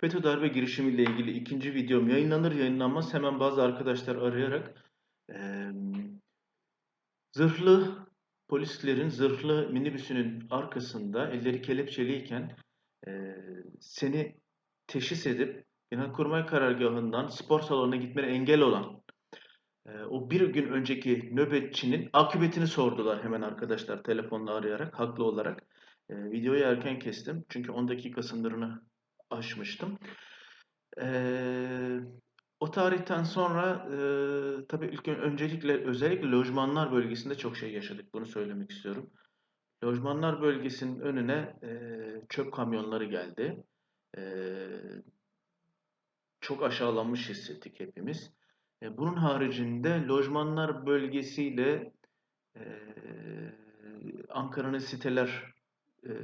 FETÖ darbe girişimiyle ilgili ikinci videom yayınlanır yayınlanmaz hemen bazı arkadaşlar arayarak eee, zırhlı polislerin zırhlı minibüsünün arkasında elleri kelepçeliyken eee, seni teşhis edip Genelkurmay Karargahı'ndan spor salonuna gitmene engel olan eee, o bir gün önceki nöbetçinin akıbetini sordular hemen arkadaşlar telefonla arayarak haklı olarak. Eee, videoyu erken kestim çünkü 10 dakika sınırını aşmıştım. Eee, o tarihten sonra eee tabii ilk ön- öncelikle özellikle lojmanlar bölgesinde çok şey yaşadık. Bunu söylemek istiyorum. Lojmanlar bölgesinin önüne eee, çöp kamyonları geldi. Eee, çok aşağılanmış hissettik hepimiz. E, bunun haricinde lojmanlar bölgesiyle eee, Ankara'nın siteler eee,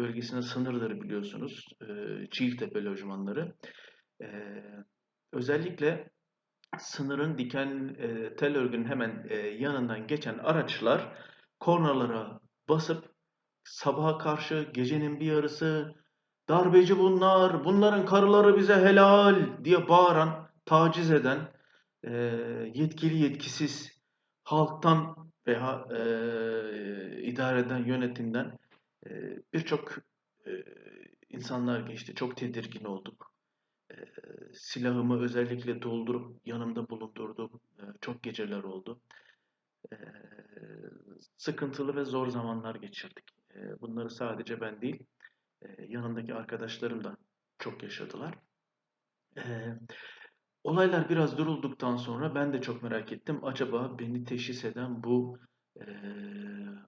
bölgesine sınırdır biliyorsunuz. Eee Çiğiltepe lojmanları. Eee, özellikle sınırın diken eee, tel örgünün hemen eee, yanından geçen araçlar kornalara basıp sabaha karşı gecenin bir yarısı darbeci bunlar, bunların karıları bize helal diye bağıran, taciz eden yetkili yetkisiz halktan veya eee idare eden yönetimden eee, birçok insanlar geçti. Çok tedirgin olduk. Silahımı özellikle doldurup yanımda bulundurduğum eee, çok geceler oldu. Sıkıntılı ve zor zamanlar geçirdik. Bunları sadece ben değil, eee, yanımdaki arkadaşlarım da çok yaşadılar. Olaylar biraz durulduktan sonra ben de çok merak ettim. Acaba beni teşhis eden bu eee,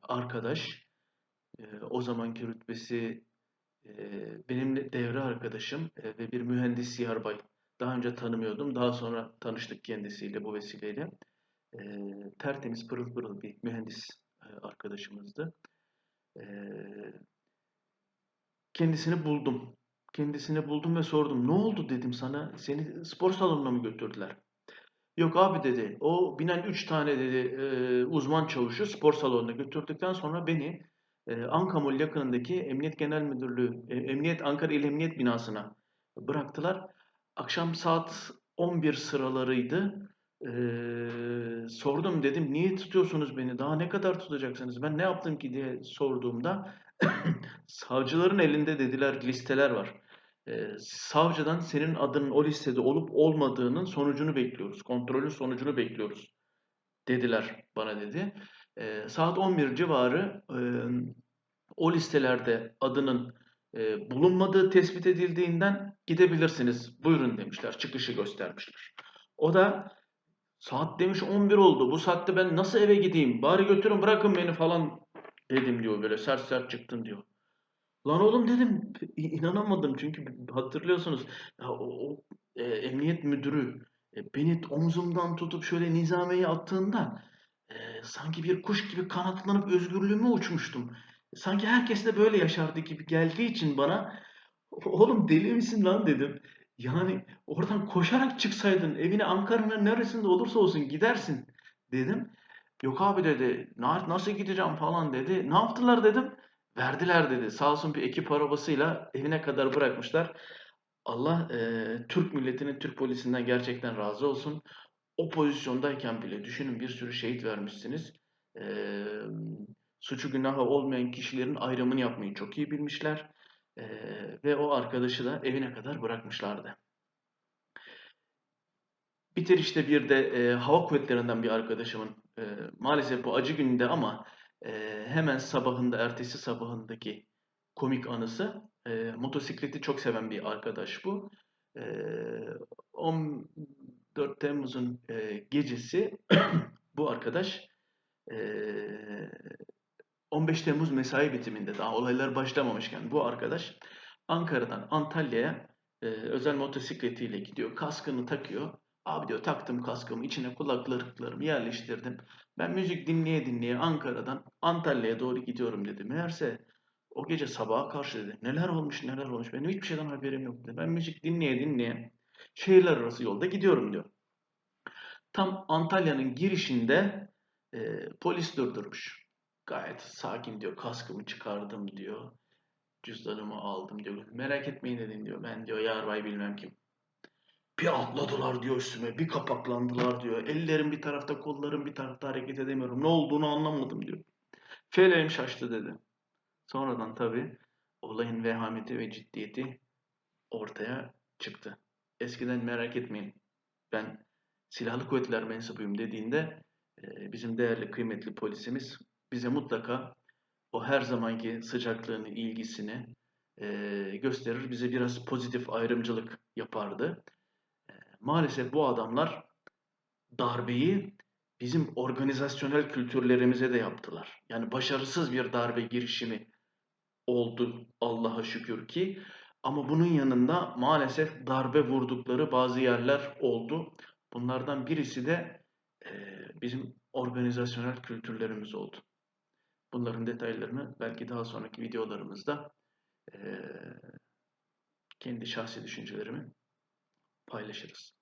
arkadaş, eee, o zamanki rütbesi eee, benimle devre arkadaşım eee, ve bir mühendis yarbay. Daha önce tanımıyordum. Daha sonra tanıştık kendisiyle bu vesileyle. Eee, tertemiz pırıl pırıl bir mühendis eee, arkadaşımızdı. Eee, kendisini buldum. Kendisini buldum ve sordum. Ne oldu dedim sana. Seni spor salonuna mı götürdüler? Yok abi dedi. O binen 3 tane dedi eee, uzman çavuşu spor salonuna götürdükten sonra beni eee, Ankamol yakınındaki Emniyet Genel Müdürlüğü, e, Emniyet Ankara İl Emniyet binasına bıraktılar. Akşam saat 11 sıralarıydı. Sordum dedim niye tutuyorsunuz beni? Daha ne kadar tutacaksınız? Ben ne yaptım ki diye sorduğumda savcıların elinde dediler listeler var. Eee, savcıdan senin adının o listede olup olmadığının sonucunu bekliyoruz. Kontrolün sonucunu bekliyoruz dediler bana dedi. Eee, saat 11 civarı eee, o listelerde adının eee, bulunmadığı tespit edildiğinden gidebilirsiniz. Buyurun demişler. Çıkışı göstermişler. O da saat demiş 11 oldu. Bu saatte ben nasıl eve gideyim? Bari götürün bırakın beni falan dedim diyor böyle sert sert çıktın diyor. Lan oğlum dedim inanamadım çünkü hatırlıyorsunuz ya o, o, e, emniyet müdürü e, beni omzumdan tutup şöyle nizameye attığında e, sanki bir kuş gibi kanatlanıp özgürlüğüme uçmuştum. Sanki herkes de böyle yaşardı gibi geldiği için bana oğlum deli misin lan dedim. Yani oradan koşarak çıksaydın evine Ankara'nın neresinde olursa olsun gidersin dedim. Yok abi dedi "na- nasıl gideceğim falan dedi. Ne yaptılar dedim. Verdiler dedi. Sağ olsun bir ekip arabasıyla evine kadar bırakmışlar. Allah eee, Türk milletinin, Türk polisinden gerçekten razı olsun. O pozisyondayken bile düşünün bir sürü şehit vermişsiniz. Eee, suçu günahı olmayan kişilerin ayrımını yapmayı çok iyi bilmişler. Eee, ve o arkadaşı da evine kadar bırakmışlardı. Bitirişte bir de e, hava kuvvetlerinden bir arkadaşımın e, maalesef bu acı gününde ama e, hemen sabahında, ertesi sabahındaki komik anısı. E, motosikleti çok seven bir arkadaş bu. E, 14 Temmuz'un e, gecesi bu arkadaş e, 15 Temmuz mesai bitiminde daha olaylar başlamamışken bu arkadaş Ankara'dan Antalya'ya e, özel motosikletiyle gidiyor. Kaskını takıyor. Abi diyor taktım kaskımı içine kulaklıklarımı yerleştirdim. Ben müzik dinleye dinleye Ankara'dan Antalya'ya doğru gidiyorum dedi. Meğerse o gece sabaha karşı dedi. Neler olmuş neler olmuş benim hiçbir şeyden haberim yok dedi. Ben müzik dinleye dinleye şehirler arası yolda gidiyorum diyor. Tam Antalya'nın girişinde e, polis durdurmuş. Gayet sakin diyor. Kaskımı çıkardım diyor. Cüzdanımı aldım diyor. Merak etmeyin dedim diyor. Ben diyor yarbay bilmem kim. Bir atladılar diyor üstüme. Bir kapaklandılar diyor. Ellerim bir tarafta kollarım bir tarafta hareket edemiyorum. Ne olduğunu anlamadım diyor. Feleğim şaştı dedi. Sonradan tabii olayın vehameti ve ciddiyeti ortaya çıktı. Eskiden merak etmeyin ben silahlı kuvvetler mensubuyum dediğinde e, bizim değerli kıymetli polisimiz bize mutlaka o her zamanki sıcaklığını, ilgisini e, gösterir. Bize biraz pozitif ayrımcılık yapardı. E, maalesef bu adamlar darbeyi bizim organizasyonel kültürlerimize de yaptılar. Yani başarısız bir darbe girişimi oldu Allah'a şükür ki. Ama bunun yanında maalesef darbe vurdukları bazı yerler oldu. Bunlardan birisi de e, bizim organizasyonel kültürlerimiz oldu. Bunların detaylarını belki daha sonraki videolarımızda e, kendi şahsi düşüncelerimi paylaşırız.